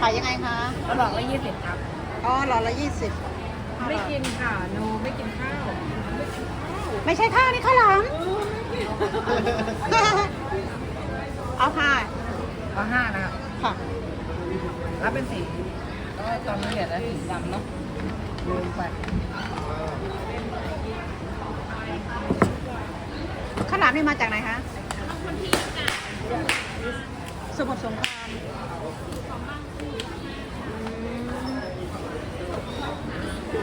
ขายยังไงคะกระบอกละยี่สิบครับ อ๋อหลอดละยี่สิบไม่กินค่ะโนไม่กินข้าว ไม่ใช่ข้าวนี่ข้าวหลามเอาค่ะก็ห้านะครับค่ะแล้วเป็นสีก็ตอนนี้เหลือแต่สีดำเนาะลืมไปข้าวหลามนี่มาจากไหนคะสมุทรสงคราม พรุ่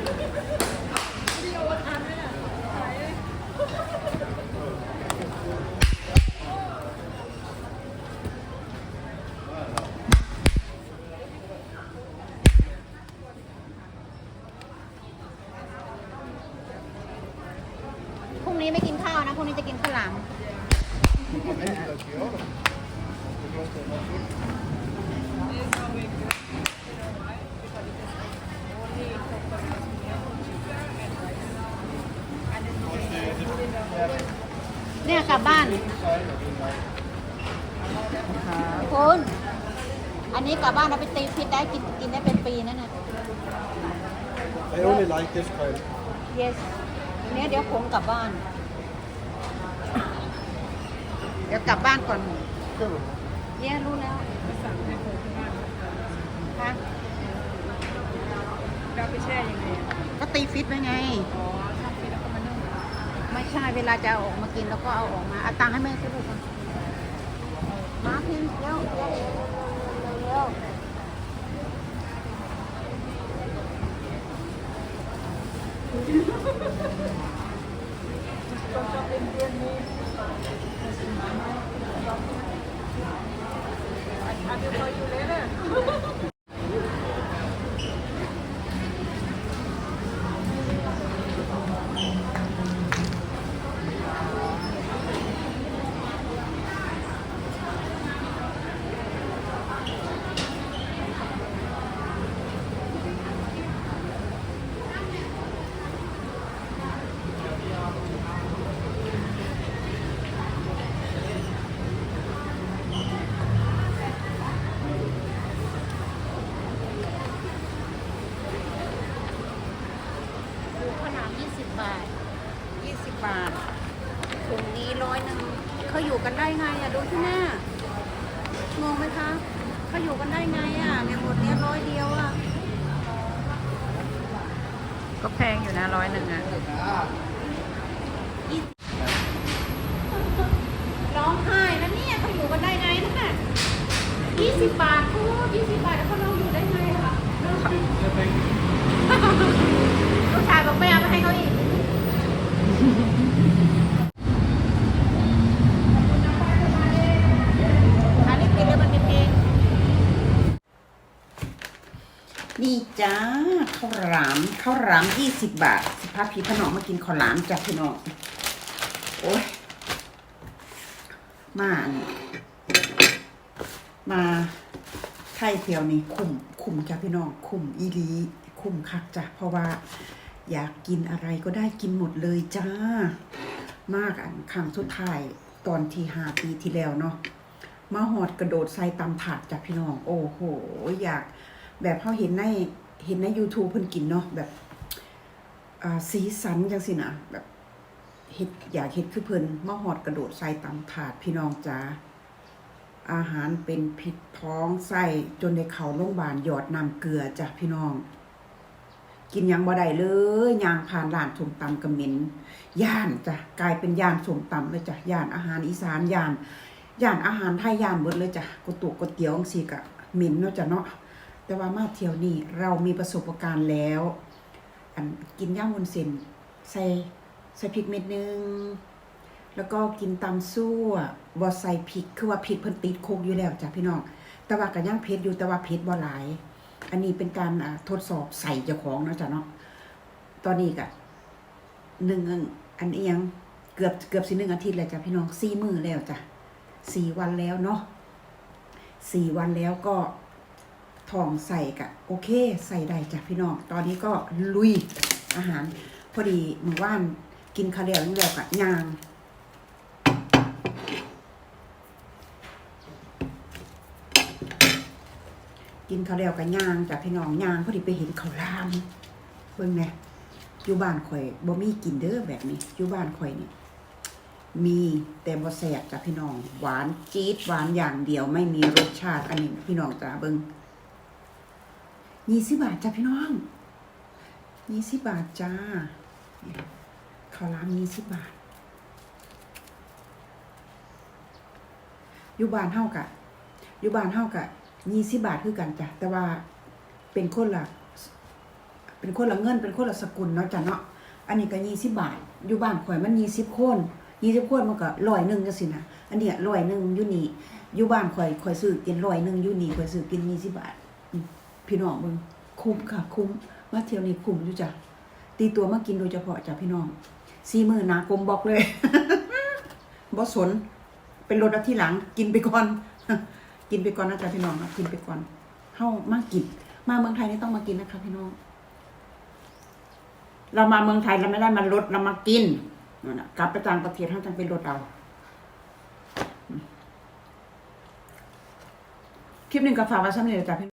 งนี้ไม่กินข้าวนะ พรุ่งนี้จะกินข้าวหลามเนี่ย กลับบ้านคุณอันนี้กลับบ้านเราไปตีพิษได้กินกินได้เป็นปีนั่นน่ะ I only like this kind. yes เนี่ยเดี๋ยวผมกลับบ้าน เดี๋ยวกลับบ้านก่อน Good. เนี่ยรู้แล้วสั่งให้คนที่บ้านฮะเราไปแช่ยังไงอะก็ตีฟิตไว้ไง อ๋อช ไม่ใช่เวลาจะเอาออกมากินแล้วก็เอาออกมาเอาตังค์ให้แม่ซื้อลูกก่อนมาพิมพ์เร็วเร็วเร็วเร็วเร็ว ขนาด20 บาท 20 บาทถุงนี้ร้อยหนึ่งเขาอยู่กันได้ไงอะดูที่หน้างงไหมคะเขาอยู่กันได้ไงอะเนี่ยหมดเนี้ยร้อยเดียวอะก็แพงอยู่นะร้อยหนึ่งอะร้องไห้แล้วเนี่ยเขาอยู่กันได้ไงนั่นน่ะ20 บาทพูด20 บาทแล้วเขาเราอยู่ได้ไงอะลูกชายบอก ไม่เอาไปให้เขาอีกนี่จ้าข้าวหลามข้าวหลามยี่สิบบาทสิพาพี่พนองมากินข้าวหลามจ้ะพี่น้องโอ้ยมานมาไทยเที่ยวนี่คุ้มคุ้มจ้ะพี่น้องคุ้มอีหลีคุ้มคักจ้ะเพราะว่า อยากกินอะไรก็ได้กินหมดเลยจ้า มากอันครั้งสุดท้ายตอนที่หาปีที่แล้วเนาะมาหอดกระโดดใส่ตำถาดจ้ะพี่น้อง โอ้โห อยากแบบเขาเห็นในเห็นใน YouTube เพิ่นกินเนาะแบบสีสันจังสินะแบบเฮ็ดอยากเฮ็ดคือเพิ่นมาหอดกระโดดใส่ตำถาดพี่น้องจ้าอาหารเป็นผิดท้องไส้จนได้เขาโรงพยาบาลหยอดน้ำเกลือจ้ะพี่น้อง กินยังบ่ได้เลยย่างผ่านร้านส้มตำกระเหม็นย่านจ้ะกลายเป็นย่านส้มตำเลยจ้ะย่านอาหารอีสานย่านย่านอาหารไทยย่านหมดเลยจ้ะก๋วยตี๋ยวก๋วยเตี๋ยวจังซีก็เหม็นเนาะจ้ะเนาะแต่ว่ามาเที่ยวนี้เรามีประสบการณ์แล้ว อันกินย่างวุ้นเส้นใส่ใส่พริกเม็ดนึงแล้วก็กินตำซั่วบ่ใส่พริกคือว่าพริกเพิ่นติดโคกอยู่แล้วจ้ะพี่น้องแต่ว่าก็ยังเผ็ดอยู่แต่ว่าเผ็ดบ่หลาย อันนี้เป็นการทดสอบใส่เจ้าของนะจ้ะเนาะตอนนี้ก็หนึ่งอันเอียงเกือบเกือบสิหนึ่งอาทิตย์แล้วจ้ะพี่น้องสี่มือแล้วจ้ะสี่วันแล้วเนาะสี่วันแล้วก็ทองใส่กะโอเค ใส่ได้จ้ะพี่น้อง ตอนนี้ก็ลุยอาหาร พอดีเมื่อวานกินข้าวเหนียวนี่แล้วกะยาง กินข้าวแล้วก็ย่างจ้ะพี่น้องย่างพอดีไปเห็นข้าวรามเบิ่งแหน่อยู่บ้านข่อยบ่มีกินเด้อแบบนี้อยู่บ้านข่อยนี่มีแต่บ่แซ่บจ้ะพี่น้อง หวานจี๊ดหวานอย่างเดียวไม่มีรสชาติอันนี้พี่น้องจ้ะเบิ่งยี่สิบบาทจ้ะพี่น้องยี่สิบบาทจ้าข้าวรามยี่สิบบาทอยู่บ้านเฮากะอยู่บ้านเฮากะ ยี่สิบบาทคือกันจ้ะแต่ว่าเป็นคนละเป็นคนละเงินเป็นคนละสกุลเนาะจ้ะเนาะอันนี้ก็ยี่สิบบาท อยู่บ้านข่อยมันยี่สิบคนยี่สิบคนมันก็ร้อยหนึ่งจังสินะอันเนี้ยร้อยหนึ่งอยู่นี่อยู่บ้านข่อยข่อยซื้อกินร้อยหนึ่งอยู่นี่ข่อยซื้อกินยี่สิบบาทพี่น้องมึงคุ้มค่ะ คุ้มมาเที่ยวนี้คุ้มอยู่จ้ะตีตัวมากินโดยเฉพาะจ้ะพี่น้องซีมือหนากลมบอกเลยบ่สนเป็นรถอาที่หลังกินไปก่อน กินไปก่อนนะจ๊ะพี่น้องนะกินไปก่อนเข้ามากิน มาเมืองไทยนี่ต้องมากินนะคะพี่น้อง เรามาเมืองไทยเราไม่ได้มาลดเรามากินนั่นนะกลับไปต่างประเทศเขาจังเป็นรถเอาคลิปหนึ่งกับฝากไว้ซ้ำเลยจ้ะพี่